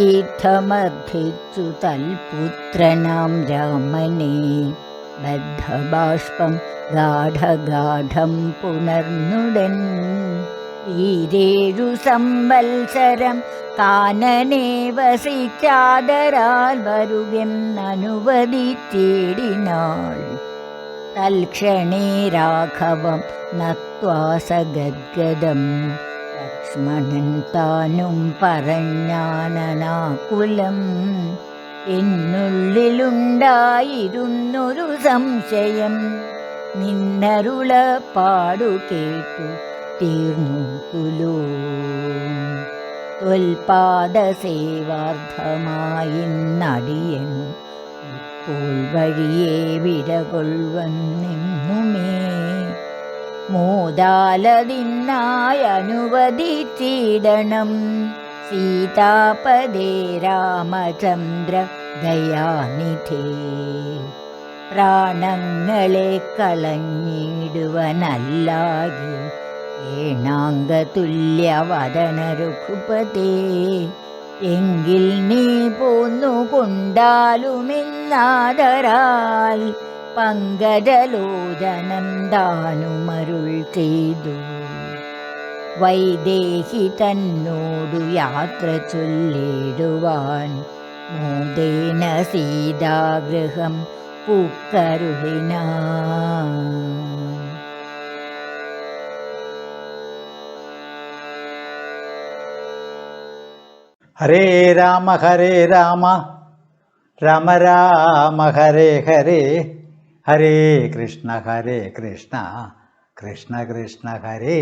ु बद्धबाष्पं गाढगाढं पुनर्नुन् ईरे संवत्सरं कानने वसि चादरान्वदि तेडिना तत्क्षणे राघवं स गद्गदम् ലക്ഷ്മണൻ താനും എന്നുള്ളിലുണ്ടായിരുന്നൊരു സംശയം. നിന്നരുള പാടു കേട്ടു തീർന്നു തുലോ തൊൽപാദസേവാർത്ഥമായി നടിയനും ഇപ്പോൾ വഴിയെ വിരകൊള്ളുവെന്നുമേ മോദാലതിന്നായി അനുവദിച്ചിടണം സീതാപദേ രാമചന്ദ്ര ദയാനിധേ പ്രാണങ്ങളെ കളഞ്ഞിടുവനല്ലാകെ ഏണാംഗതുല്യവദന രഘുപതേ എങ്കിൽ നീ പോന്നു കൊണ്ടാലുമെന്നാദരാൽ പങ്കജലോചനം ദാനുമരുൾ ചെയ്തു. വൈദേഹി തന്നോടു യാത്ര ചൊല്ലിടുവാൻ മോദേന സീതാഗൃഹം പൂക്കരുളിന. ഹരേ രാമ ഹരേ രാമ. രാമ രാമ ഹരേ ഹരേ. ഹരേ കൃഷ്ണ ഹരേ കൃഷ്ണ കൃഷ്ണ കൃഷ്ണ ഹരേ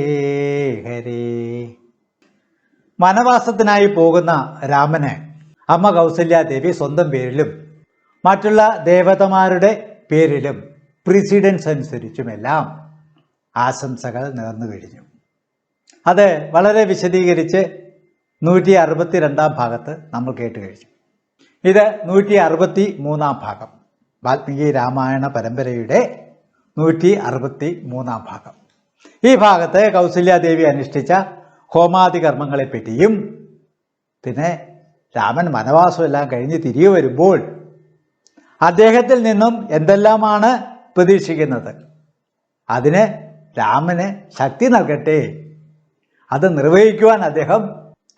ഹരേ. വനവാസത്തിനായി പോകുന്ന രാമന് അമ്മ കൗസല്യാദേവി സ്വന്തം പേരിലും മറ്റുള്ള ദേവതമാരുടെ പേരിലും പ്രിസിഡൻസ് അനുസരിച്ചുമെല്ലാം ആശംസകൾ നേർന്നു കഴിഞ്ഞു. അത് വളരെ വിശദീകരിച്ച് നൂറ്റി അറുപത്തി രണ്ടാം ഭാഗത്ത് നമ്മൾ കേട്ട് കഴിഞ്ഞു. ഇത് നൂറ്റി അറുപത്തി മൂന്നാം ഭാഗം. വാൽമീകി രാമായണ പരമ്പരയുടെ നൂറ്റി അറുപത്തി മൂന്നാം ഭാഗം. ഈ ഭാഗത്ത് കൗസല്യാദേവി അനുഷ്ഠിച്ച ഹോമാദി കർമ്മങ്ങളെപ്പറ്റിയും പിന്നെ രാമൻ വനവാസം എല്ലാം കഴിഞ്ഞ് തിരികെ വരുമ്പോൾ അദ്ദേഹത്തിൽ നിന്നും എന്തെല്ലാമാണ് പ്രതീക്ഷിക്കുന്നത്? അതിന് രാമന് ശക്തി നൽകട്ടെ. അത് നിർവഹിക്കുവാൻ അദ്ദേഹം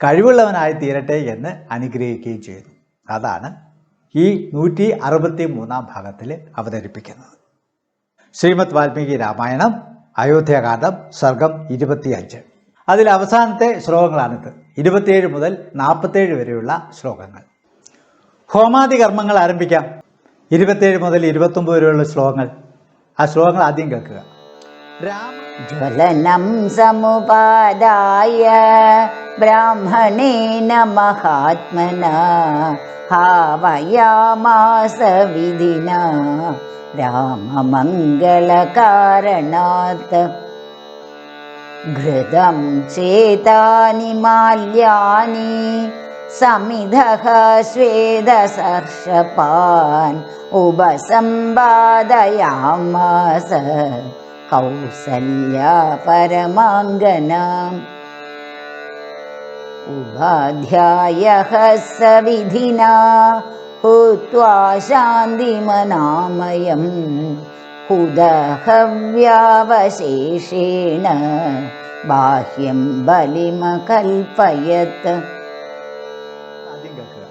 കഴിവുള്ളവനായി തീരട്ടെ എന്ന് അനുഗ്രഹിക്കുകയും ചെയ്തു. അതാണ് ഈ നൂറ്റി അറുപത്തി മൂന്നാം ഭാഗത്തിൽ അവതരിപ്പിക്കുന്നത്. ശ്രീമദ് വാൽമീകി രാമായണം അയോധ്യാകാന്ഡം സർഗം ഇരുപത്തിയഞ്ച്. അതിൽ അവസാനത്തെ ശ്ലോകങ്ങളാണിത്. ഇരുപത്തിയേഴ് മുതൽ നാൽപ്പത്തേഴ് വരെയുള്ള ശ്ലോകങ്ങൾ. ഹോമാദി കർമ്മങ്ങൾ ആരംഭിക്കാം. ഇരുപത്തിയേഴ് മുതൽ ഇരുപത്തൊമ്പത് വരെയുള്ള ശ്ലോകങ്ങൾ. ആ ശ്ലോകങ്ങൾ ആദ്യം കേൾക്കുക. ज्वलनं समुपादाय ब्राह्मणे न महात्मना हावयामास विधिना राममङ्गलकारणात्। घृतं चेतानि माल्यानि समिधः स्वेदसर्षपान् उपसम्पादयामास। कौसल्या परमाङ्गनाम् उपाध्यायः स विधिना हुत्वा शान्तिमनामयम् हुदहव्यावशेषेण ബാഹ്യം ബലിമകൽപ്പയത് ആദ്യം കേൾക്കുക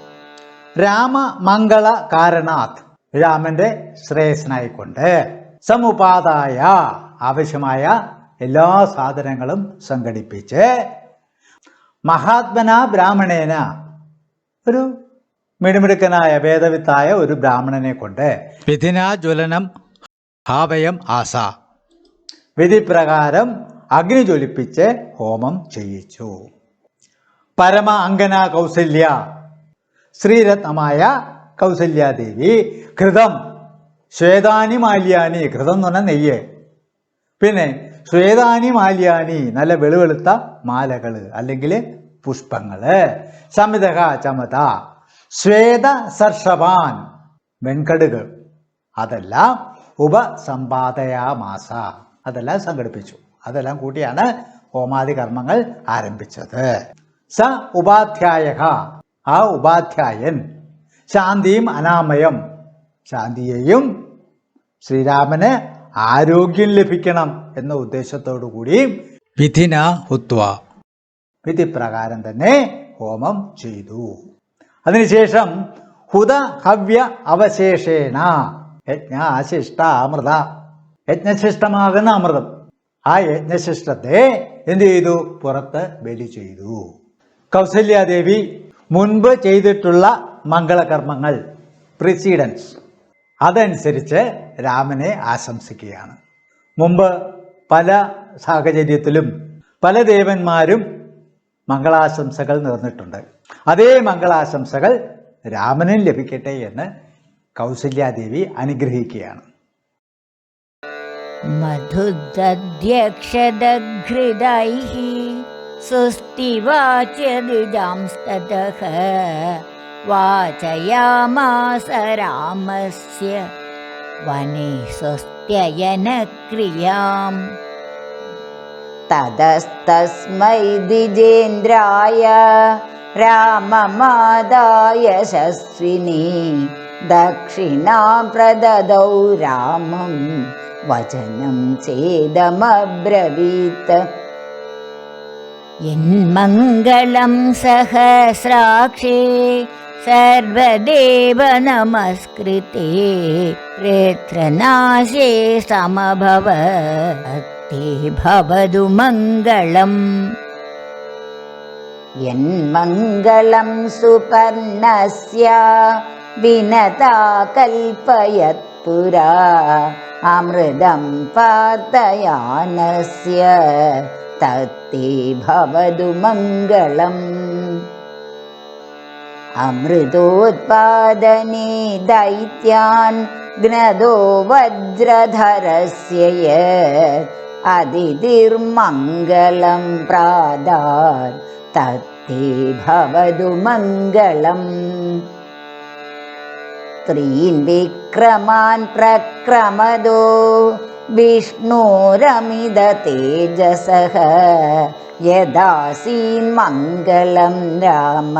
രാമമംഗള കാരണാത് രാമന്റെ ശ്രേയസിനായിക്കൊണ്ട് സമുപാദായ ആവശ്യമായ എല്ലാ സാധനങ്ങളും സംഘടിപ്പിച്ച് മഹാത്മന ബ്രാഹ്മണേന ഒരു മിടുമിടുക്കനായ വേദവിത്തായ ഒരു ബ്രാഹ്മണനെ കൊണ്ട് വിധിനാ ജ്വലനം ഹാവയം ആസ. വിധിപ്രകാരം അഗ്നി ജ്വലിപ്പിച്ച് ഹോമം ചെയ്യിച്ചു. പരമ അങ്കന കൗസല്യ ശ്രീരത്നമായ കൗസല്യാദേവി ഘൃതം ശ്വേതാനി മാലിയാനി ഘൃതം എന്ന് പറഞ്ഞാൽ നെയ്യ്. പിന്നെ ശ്വേതാനി മാലിയാനി നല്ല വെളുവെളുത്ത മാലകൾ അല്ലെങ്കിൽ പുഷ്പങ്ങൾ സമിതക ചമത ശ്വേത സർഷവാൻ വെൺകടുകൾ അതെല്ലാം ഉപസമ്പാദയാമാസ അതെല്ലാം സംഘടിപ്പിച്ചു. അതെല്ലാം കൂട്ടിയാണ് ഹോമാദി കർമ്മങ്ങൾ ആരംഭിച്ചത്. സ ഉപാധ്യായ ആ ഉപാധ്യായൻ ശാന്തിയും അനാമയം ശാന്തിയെയും ശ്രീരാമന് ആരോഗ്യം ലഭിക്കണം എന്ന ഉദ്ദേശത്തോടു കൂടി വിധിന ഹുത്വ. വിധിപ്രകാരം തന്നെ ഹോമം ചെയ്തു. അതിനുശേഷം ഹുത ഹവ്യ അവശേഷേണ യജ്ഞ അശിഷ്ട അമൃത യജ്ഞശിഷ്ടമാകുന്ന അമൃതം. ആ യജ്ഞശിഷ്ടത്തെ എന്ത് ചെയ്തു? പുറത്ത് ബലി ചെയ്തു. കൗസല്യാദേവി മുൻപ് ചെയ്തിട്ടുള്ള മംഗളകർമ്മങ്ങൾ പ്രിസീഡൻസ് അതനുസരിച്ച് രാമനെ ആശംസിക്കുകയാണ്. മുമ്പ് പല സാഹചര്യത്തിലും പല ദേവന്മാരും മംഗളാശംസകൾ നേർന്നിട്ടുണ്ട്. അതേ മംഗളാശംസകൾ രാമനും ലഭിക്കട്ടെ എന്ന് കൗസല്യാദേവി അനുഗ്രഹിക്കുകയാണ്. മധുദ്ധ്യക്ഷതഘൃതൈ സുസ്തിവാച്യ वाचयामास रामस्य वने स्वस्त्ययनक्रियाम्। ततस्तस्मै द्विजेन्द्राय राममादाय यशस्विनी दक्षिणां प्रददौ रामम् वचनं चेदमब्रवीत्। यन्मङ्गलं सहस्राक्षे सर्वदेव नमस्कृते प्रेत्रनाशे समभव ते भवतु मङ्गलम्। यन्मङ्गलं सुपर्णस्य विनता कल्पयत्पुरा अमृतं पार्थयानस्य तत्ते भवतु मङ्गलम् अमृतोत्पादने दैत्यान् ज्ञदो वज्रधरस्य यत् अदितिर्मङ्गलं प्रादात् तत्ते भवतु मङ्गलम्। त्रीन् विक्रमान् प्रक्रमदो विष्णोरमिद तेजसः यदासीन्मङ्गलं राम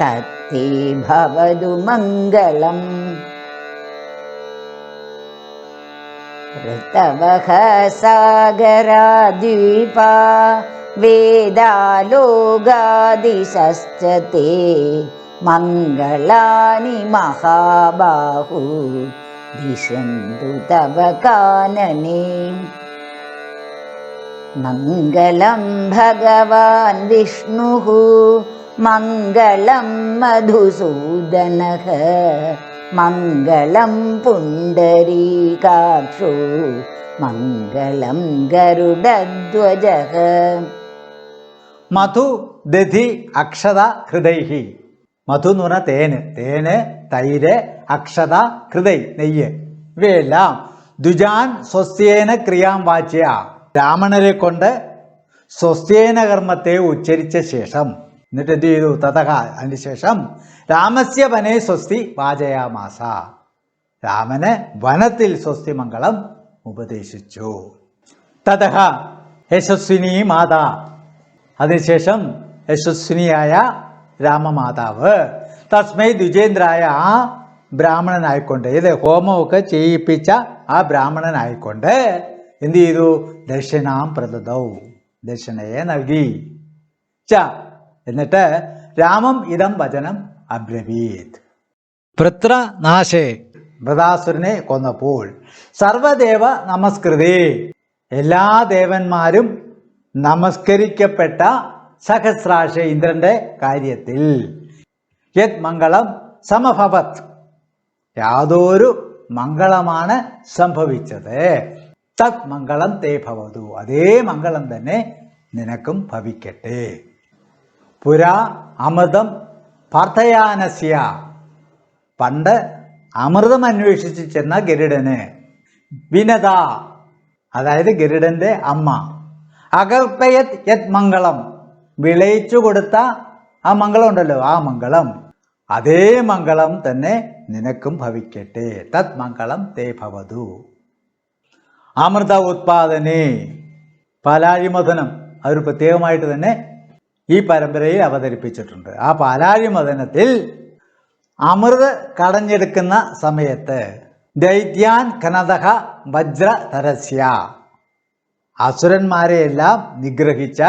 तत्ते भवतु मङ्गलम्। ऋतवः सागराद्वीपा वेदालोगादिशश्च ते। मङ्गलानि महाबाहु दिशन्तु तव कानने। मङ्गलं भगवान् विष्णुः മംഗളം മധുസൂദന മംഗളം പുണ്ടരീകാക്ഷു മംഗളം ഗരുഡധ്വജ മധു ദധി അക്ഷത ഹൃദൈഹി. മധു എന്ന് പറഞ്ഞാൽ തേന്. തേന് തൈര് അക്ഷത ഹൃദയ് നെയ്യ്. ഇവയെല്ലാം ദുജാൻ സ്വസ്യേന ക്രിയാം വാച്യ. ബ്രാഹ്മണരെ കൊണ്ട് സ്വസ്യേന കർമ്മത്തെ ഉച്ചരിച്ച ശേഷം എന്നിട്ട് എന്ത് ചെയ്തു തതക. അതിനുശേഷം രാമസ്യ വനെ സ്വസ്തി വാചയാമാസ. രാമന് വനത്തിൽ സ്വസ്തി മംഗളം ഉപദേശിച്ചു. തതഹ യശസ്വിനി മാതാ. അതിനുശേഷം യശസ്വിനിയായ രാമമാതാവ്. തസ്മൈ ദ്വിജേന്ദ്രായ ആ ബ്രാഹ്മണനായിക്കൊണ്ട് ഇത് ഹോമമൊക്കെ ചെയ്യിപ്പിച്ച ആ ബ്രാഹ്മണനായിക്കൊണ്ട് എന്ത് ചെയ്തു ദക്ഷിണാം പ്രദതൗ ദക്ഷിണയെ നൽകി. ച എന്നിട്ട് രാമം ഇതം വചനം അബ്രവീത്. വൃത്രനാശേ വൃതാസുരനെ കൊന്നപ്പോൾ സർവദേവ നമസ്കൃതി. എല്ലാ ദേവന്മാരും നമസ്കരിക്കപ്പെട്ട സഹസ്രാശ ഇന്ദ്രന്റെ കാര്യത്തിൽ. യത് മംഗളം സമഭവത്. യാതൊരു മംഗളമാണ് സംഭവിച്ചത്. തത് മംഗളം തേ ഭവതു. അതേ മംഗളം തന്നെ നിനക്കും ഭവിക്കട്ടെ. പുരാ അമൃതം പാർത്ഥയാനസ്യ. പണ്ട് അമൃതം അന്വേഷിച്ച് ചെന്ന ഗരുഡന്. വിനത അതായത് ഗരുഡന്റെ അമ്മ. അകൽപ്പയത് യത് മംഗളം. വിളയിച്ചു കൊടുത്ത ആ മംഗളം ഉണ്ടല്ലോ ആ മംഗളം. അതേ മംഗളം തന്നെ നിനക്കും ഭവിക്കട്ടെ. തത് മംഗളം തേ ഭവതു. അമൃത ഉത്പാദനെ. പാലാഴിമഥനം അതൊരു പ്രത്യേകമായിട്ട് തന്നെ ഈ പരമ്പരയിൽ അവതരിപ്പിച്ചിട്ടുണ്ട്. ആ പാലാഴി മദനത്തിൽ അമൃത് കടഞ്ഞെടുക്കുന്ന സമയത്ത് ദൈത്യാൻ കനതഹ വജ്ര തരസ്യ. അസുരന്മാരെയെല്ലാം നിഗ്രഹിച്ച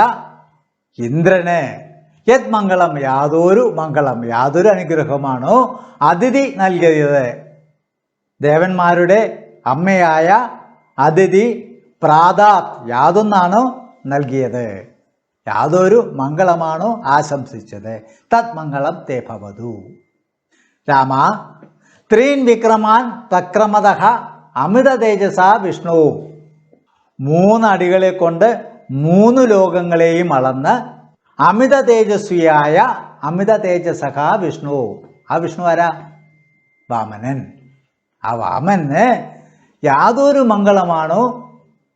ഇന്ദ്രന്. യത് മംഗളം യാതൊരു മംഗളം യാതൊരു അനുഗ്രഹമാണോ അതിഥി നൽകിയത്? ദേവന്മാരുടെ അമ്മയായ അതിഥി പ്രാതാത് യാതൊന്നാണോ നൽകിയത്? യാതൊരു മംഗളമാണോ ആശംസിച്ചത്? തത് മംഗളം തേ ഭവതു. രാമ ത്രീൻ വിക്രമാൻ തക്രമത അമിത തേജസ വിഷ്ണു. മൂന്നടികളെ കൊണ്ട് മൂന്ന് ലോകങ്ങളെയും അളന്ന് അമിത തേജസ്വിയായ അമിത തേജസഹ വിഷ്ണു. ആ വിഷ്ണു ആരാ? വാമനൻ. ആ വാമന് യാതൊരു മംഗളമാണോ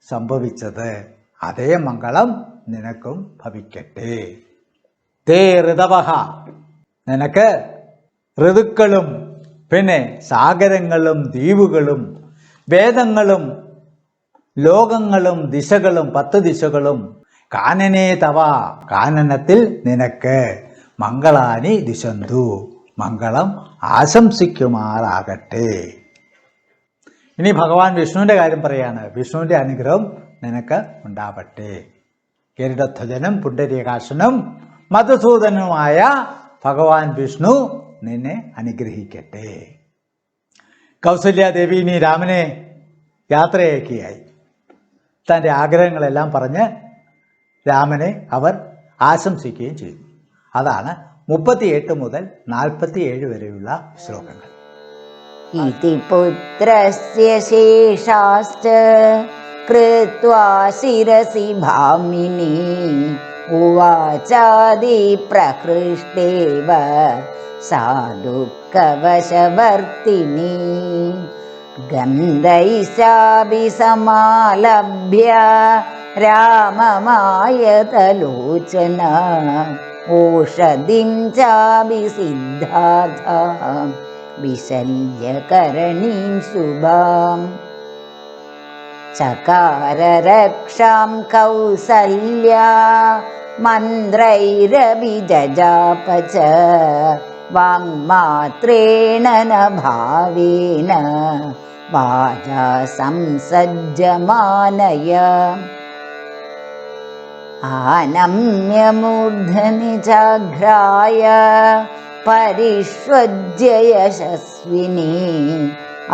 സംഭവിച്ചത്? അതേ മംഗളം നിനക്കും ഭവിക്കട്ടെ. തേ ഋതവഹ. നിനക്ക് ഋതുക്കളും പിന്നെ സാഗരങ്ങളും ദ്വീപുകളും വേദങ്ങളും ലോകങ്ങളും ദിശകളും പത്ത് ദിശകളും കാനനേ തവ. കാനനത്തിൽ നിനക്ക് മംഗളാനി ദിശന്തു. മംഗളം ആശംസിക്കുമാറാകട്ടെ. ഇനി ഭഗവാൻ വിഷ്ണുവിന്റെ കാര്യം പറയാണ്. വിഷ്ണുവിന്റെ അനുഗ്രഹം നിനക്ക് ഉണ്ടാവട്ടെ. കിരീടധ്വജനും പുണ്ഡരീകാശനും മധുസൂദനുമായ ഭഗവാൻ വിഷ്ണു നിന്നെ അനുഗ്രഹിക്കട്ടെ. കൗസല്യാദേവി നീ രാമനെ യാത്രയാക്കിയായി. തന്റെ ആഗ്രഹങ്ങളെല്ലാം പറഞ്ഞ് രാമനെ അവർ ആശംസിക്കുകയും ചെയ്തു. അതാണ് മുപ്പത്തിയെട്ട് മുതൽ നാൽപ്പത്തിയേഴ് വരെയുള്ള ശ്ലോകങ്ങൾ. कृत्वा शिरसि भामिनी उवाचादिप्रहृष्टेव सा दुःखवशवर्तिनी गन्धैश्चापि समालभ्य राममायतलोचना ओषधिं चापि सिद्धार्था विशल्यकरणीं शुभाम् चकार रक्षां कौसल्या मन्त्रैरभिजजाप च वाङ्मात्रेण न भावेन वाचा संसज्जमानय। आनम्यमूर्धनि चाघ्राय परिष्वज्य यशस्विनी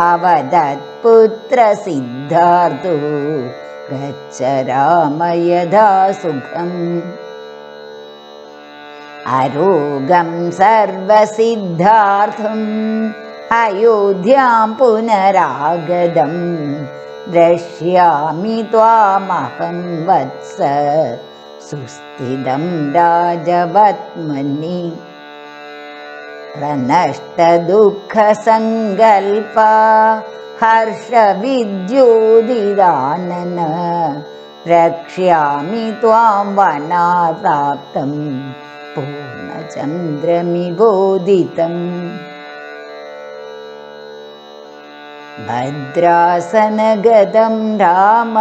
अवदत्पुत्रसिद्धार्थो गच्छ राम यदा सुखम् अरोगं सर्वसिद्धार्थम् अयोध्यां पुनरागदं द्रक्ष्यामि त्वामहं वत्स सुस्थितं राजवत्मनि प्रणष्टदुःखसङ्कल्पा हर्षविद्योदिदानन। रक्ष्यामि त्वां वनाप्राप्तं पूर्णचन्द्रमिवोदितम् भद्रासनगतं राम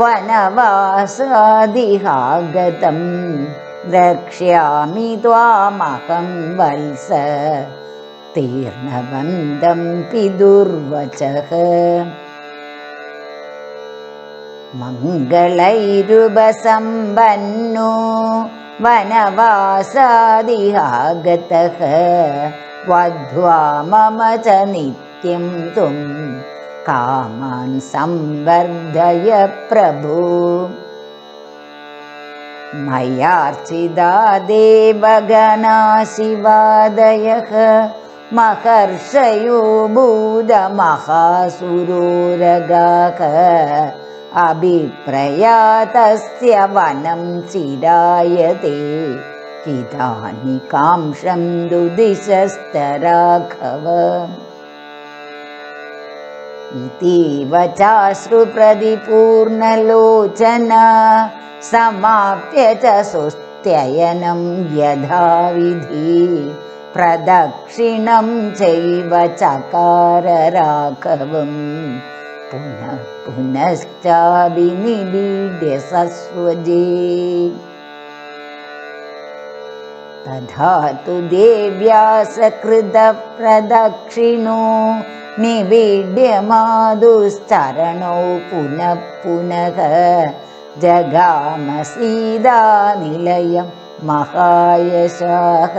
वनवासादिहागतं द्रक्ष्यामि त्वामहं वल्स तीर्णबन्धं पिदुर्वचः मङ्गलैरुपसम्पन्नो वनवासादिहागतः। वध्वा मम च नित्यं त्वं कामान् संवर्धय प्रभो मयार्चिता देवगणा शिवादयः महर्षयो भूतमहासुरोरगाः अभिप्रयातस्य वनं चिरायते। किदानि कांशं दुदिशस्तराघव। इतीव चाश्रुप्रतिपूर्णलोचना समाप्य च सुस्त्ययनं यथाविधि। प्रदक्षिणं चैव चकार राघवं पुनः पुनश्चाभिनिबीड्य सस्वजे। तथा तु देव्या सकृतप्रदक्षिणो निवेड्यमादुश्चरणौ पुनः पुनः जगामसीदानिलयं महायशाः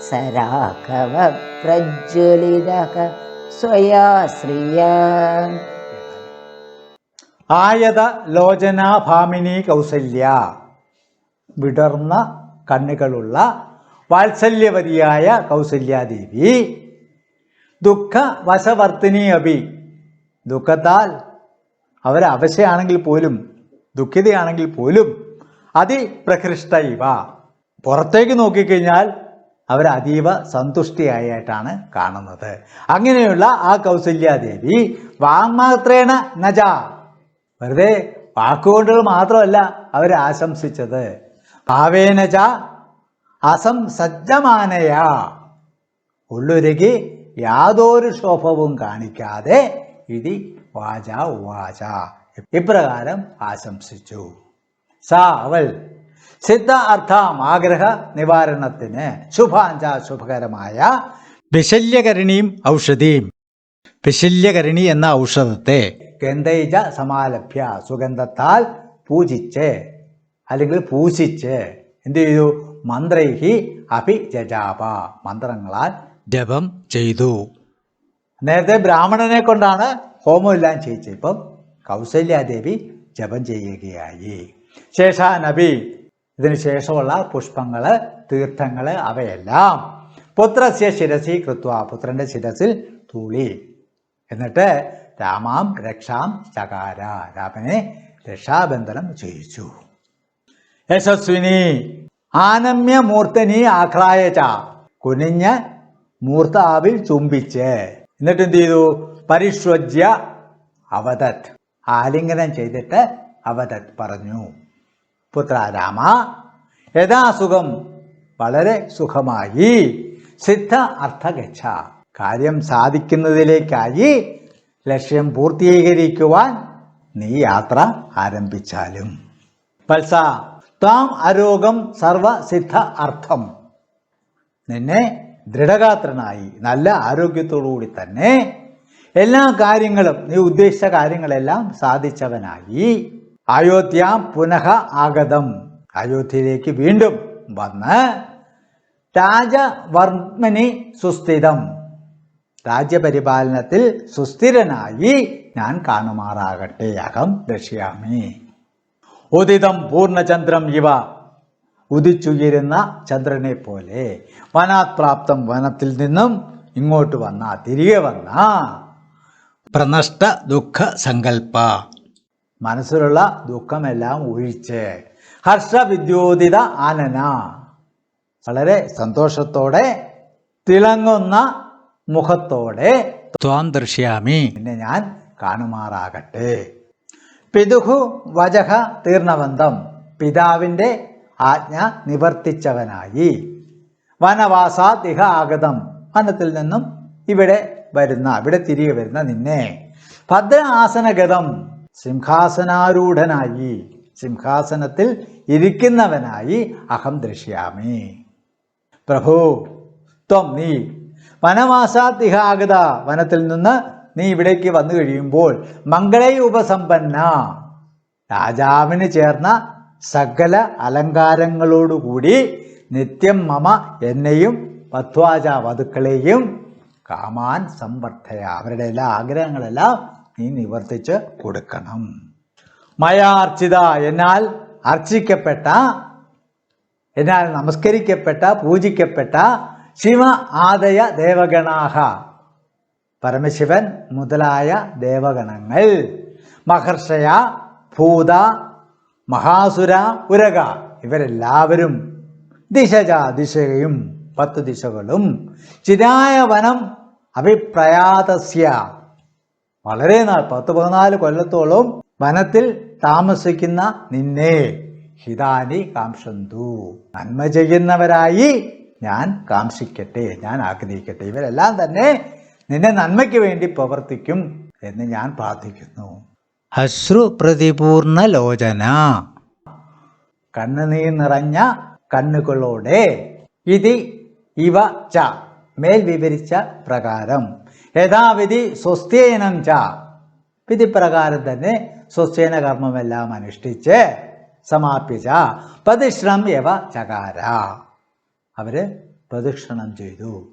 स राघवप्रज्वलितः स्वया श्रिया ആയത ലോചനാഭാമിനി കൗസല്യ വിടർന്ന കണ്ണുകളുള്ള വാത്സല്യവതിയായ കൗസല്യാദേവി ദുഃഖ വശവർത്തിനി അഭി ദുഃഖത്താൽ അവർ അവശയാണെങ്കിൽ പോലും ദുഃഖിതയാണെങ്കിൽ പോലും അതിപ്രകൃഷ്ട ഇവ പുറത്തേക്ക് നോക്കിക്കഴിഞ്ഞാൽ അവർ അതീവ സന്തുഷ്ടിയായിട്ടാണ് കാണുന്നത്. അങ്ങനെയുള്ള ആ കൗസല്യാദേവി വാങ്മാത്രേണ നജ. വെറുതെ വാക്കുകൊണ്ടുകൾ മാത്രമല്ല അവർ ആശംസിച്ചത്. ഭാവേനജ അസംസജ്ജമാനയാ ഉള്ളുരുകി യാതൊരു ശോഭവും കാണിക്കാതെ ഇതി വാച ഉവാച. ഇപ്രകാരം ആശംസിച്ചു. സാ അവൾ സിദ്ധ അർത്ഥാം ആഗ്രഹ നിവാരണത്തിന് ശുഭാഞ്ച ശുഭകരമായ ഔഷധിയും ഔഷധീം. വിശല്യകരണി എന്ന ഔഷധത്തെ ഗന്ധൈജ സമാലഭ്യ സുഗന്ധത്താൽ പൂജിച്ച് അല്ലെങ്കിൽ പൂജിച്ച് എന്തു ചെയ്തു? മന്ത്രൈഹി അഭിജജാപ മന്ത്രങ്ങളാൽ ജപം ചെയ്തു. നേരത്തെ ബ്രാഹ്മണനെ കൊണ്ടാണ് ഹോമം എല്ലാം ചെയ്യിച്ചത്. ഇപ്പം കൗസല്യാദേവി ജപം ചെയ്യുകയായി. ശേഷാനബി ഇതിനു ശേഷമുള്ള പുഷ്പങ്ങൾ തീർത്ഥങ്ങൾ അവയെല്ലാം പുത്രസ്യ ശിരസി കൃത്വ പുത്രന്റെ ശിരസിൽ തൂളി. എന്നിട്ട് രാമാം രക്ഷാം ചകാര. രാമനെ രക്ഷാബന്ധനം ചെയ്യിച്ചു. യശസ്വിനി ആനമ്യ മൂർത്തനി ആഹ്ലായച. കുനിഞ്ഞ മൂർത്താവിൽ ചുംബിച്ച്. എന്നിട്ട് എന്ത് ചെയ്തു? പരിഷ്വജ്യ അവതത്. ആലിംഗനം ചെയ്തിട്ട് അവതത് പറഞ്ഞു. പുത്ര രാമ യഥാസുഖം വളരെ സുഖമായി. സിദ്ധ അർത്ഥഗച്ഛ. കാര്യം സാധിക്കുന്നതിലേക്കായി ലക്ഷ്യം പൂർത്തീകരിക്കുവാൻ നീ യാത്ര ആരംഭിച്ചാലും. പൽസ താം അരോഗം സർവസിദ്ധ അർത്ഥം. നിന്നെ ദൃഢഗാത്രനായി നല്ല ആരോഗ്യത്തോടുകൂടി തന്നെ എല്ലാ കാര്യങ്ങളും നീ ഉദ്ദേശിച്ച കാര്യങ്ങളെല്ലാം സാധിച്ചവനായി. അയോധ്യ പുനഃ ആഗതം. അയോധ്യയിലേക്ക് വീണ്ടും വന്ന് രാജവർമ്മനി സുസ്ഥിതം. രാജ്യപരിപാലനത്തിൽ സുസ്ഥിരനായി ഞാൻ കാണുമാറാകട്ടെ അഹം ദക്ഷ്യാമി ഉദിതം പൂർണചന്ദ്രം ഇവ. ഉദിച്ചുയരുന്ന ചന്ദ്രനെ പോലെ വനാത് പ്രാപ്തം വനത്തിൽ നിന്നും ഇങ്ങോട്ട് വന്ന തിരികെ വന്ന. പ്രനഷ്ട ദുഃഖ സങ്കല്പ മനസ്സിലുള്ള ദുഃഖമെല്ലാം ഒഴിച്ച്. ഹർഷവിദ്യോതിത ആനന. വളരെ സന്തോഷത്തോടെ തിളങ്ങുന്ന മുഖത്തോടെ ത്വാം ദൃശ്യാമി എന്നെ ഞാൻ കാണുമാറാകട്ടെ. പിതുഹു വജഹ തീർണവന്തം പിതാവിന്റെ ആജ്ഞ നിവർത്തിച്ചവനായി. വനവാസ ദിഹ ആഗതം. വനത്തിൽ നിന്നും ഇവിടെ വരുന്ന അവിടെ തിരികെ വരുന്ന നിന്നെ. ഭദ്ര ആസനഗതം സിംഹാസനാരൂഢനായി സിംഹാസനത്തിൽ ഇരിക്കുന്നവനായി അഹം ദൃശ്യാമി. പ്രഭു ത്വം നീ വനവാസാതിഹാഗത വനത്തിൽ നിന്ന് നീ ഇവിടേക്ക് വന്നു കഴിയുമ്പോൾ മംഗളേ ഉപസമ്പന്ന രാജാവിന് ചേർന്ന സകല അലങ്കാരങ്ങളോടുകൂടി നിത്യം മമ എന്നെയും പത്വാജ വധുക്കളെയും കാമാൻ സമ്പർദ്ധയ അവരുടെ എല്ലാ ആഗ്രഹങ്ങളെല്ലാം നീ നിവർത്തിച്ച് കൊടുക്കണം. മയാർച്ചിത എന്നാൽ അർച്ചിക്കപ്പെട്ട എന്നാൽ നമസ്കരിക്കപ്പെട്ട പൂജിക്കപ്പെട്ട ശിവ ആദയ ദേവഗണാഹ. പരമശിവൻ മുതലായ ദേവഗണങ്ങൾ. മഹർഷയ ഭൂത മഹാസുര ഉരക. ഇവരെല്ലാവരും ദിശജ ദിശയും പത്ത് ദിശകളും. ചിരായ വനം അഭിപ്രയാതസ്യ. വളരെ നാൾ പത്ത് പതിനാല് കൊല്ലത്തോളം വനത്തിൽ താമസിക്കുന്ന നിന്നെ ഹിതാനി കാംക്ഷന്തു നന്മ ചെയ്യുന്നവരായി ഞാൻ കാംക്ഷിക്കട്ടെ ഞാൻ ആഗ്രഹിക്കട്ടെ. ഇവരെല്ലാം തന്നെ നിന്നെ നന്മയ്ക്ക് വേണ്ടി പ്രവർത്തിക്കും എന്ന് ഞാൻ പ്രാർത്ഥിക്കുന്നു. അശ്രു പ്രതിപൂർണ ലോചന. കണ്ണുനീർ നിറഞ്ഞ കണ്ണുകളോടെ ഇതി ഇവ ച. മേൽ വിവരിച്ച പ്രകാരം. യഥാവിധി സ്വസ്ഥേനം ച. വിധിപ്രകാരം തന്നെ സ്വസ്ഥേന കർമ്മമെല്ലാം അനുഷ്ഠിച്ച് സമാപിച്ച പ്രതിഷ്ണം യവ ചകാര. അവർ പ്രദക്ഷിണം ചെയ്തു.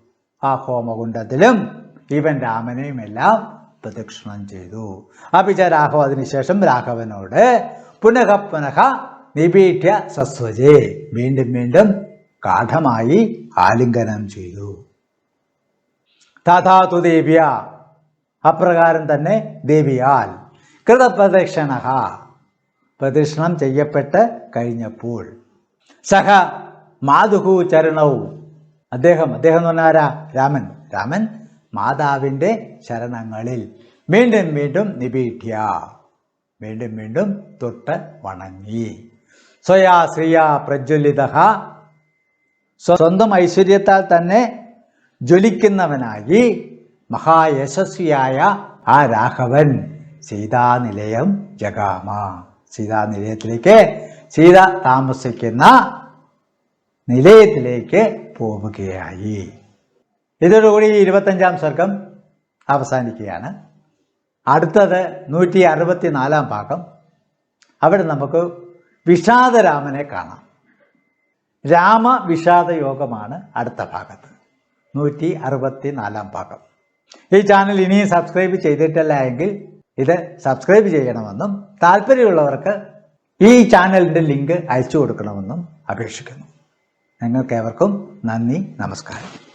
ആ ഹോമകുണ്ടത്തിലും ഇവൻ രാമനെയും എല്ലാം പ്രദക്ഷിണം ചെയ്തു. അപിച്ച രാഘവ അതിനുശേഷം രാഘവനോട് പുനഃ പുനഃ നിപീഠ്യ സസ്വജേ. വീണ്ടും വീണ്ടും ഗാഠമായി ആലിംഗനം ചെയ്തു. താതാതു ദേവ്യ. അപ്രകാരം തന്നെ ദേവിയാൽ. കൃതപ്രദക്ഷിണ പ്രദക്ഷിണം ചെയ്യപ്പെട്ട് കഴിഞ്ഞപ്പോൾ. സഹ മാതുഹു ചരണവും അദ്ദേഹം അദ്ദേഹം എന്ന് പറഞ്ഞാൽ ആരാ? രാമൻ. രാമൻ മാതാവിന്റെ ശരണങ്ങളിൽ. വീണ്ടും വീണ്ടും നിപീഠ്യ. വീണ്ടും വീണ്ടും തൊട്ട് വണങ്ങി. സ്വയാ ശ്രീയ പ്രജ്വലിത സ്വന്തം ഐശ്വര്യത്താൽ തന്നെ ജ്വലിക്കുന്നവനായി മഹായശസ്വിയായ ആ രാഘവൻ സീതാനിലയം ജഗാമ. സീതാനിലയത്തിലേക്ക് സീത താമസിക്കുന്ന നിലയത്തിലേക്ക് പോവുകയായി. ഇതോടുകൂടി ഇരുപത്തഞ്ചാം സർഗം അവസാനിക്കുകയാണ്. അടുത്തത് നൂറ്റി അറുപത്തി നാലാം ഭാഗം. അവിടെ നമുക്ക് വിഷാദരാമനെ കാണാം. രാമ വിഷാദ യോഗമാണ് അടുത്ത ഭാഗത്ത്. നൂറ്റി അറുപത്തി നാലാം ഭാഗം. ഈ ചാനൽ ഇനിയും സബ്സ്ക്രൈബ് ചെയ്തിട്ടില്ല എങ്കിൽ ഇത് സബ്സ്ക്രൈബ് ചെയ്യണമെന്നും താല്പര്യമുള്ളവർക്ക് ഈ ചാനലിന്റെ ലിങ്ക് അയച്ചു കൊടുക്കണമെന്നും അപേക്ഷിക്കുന്നു. നിങ്ങൾക്കേവർക്കും നന്ദി നമസ്കാരം.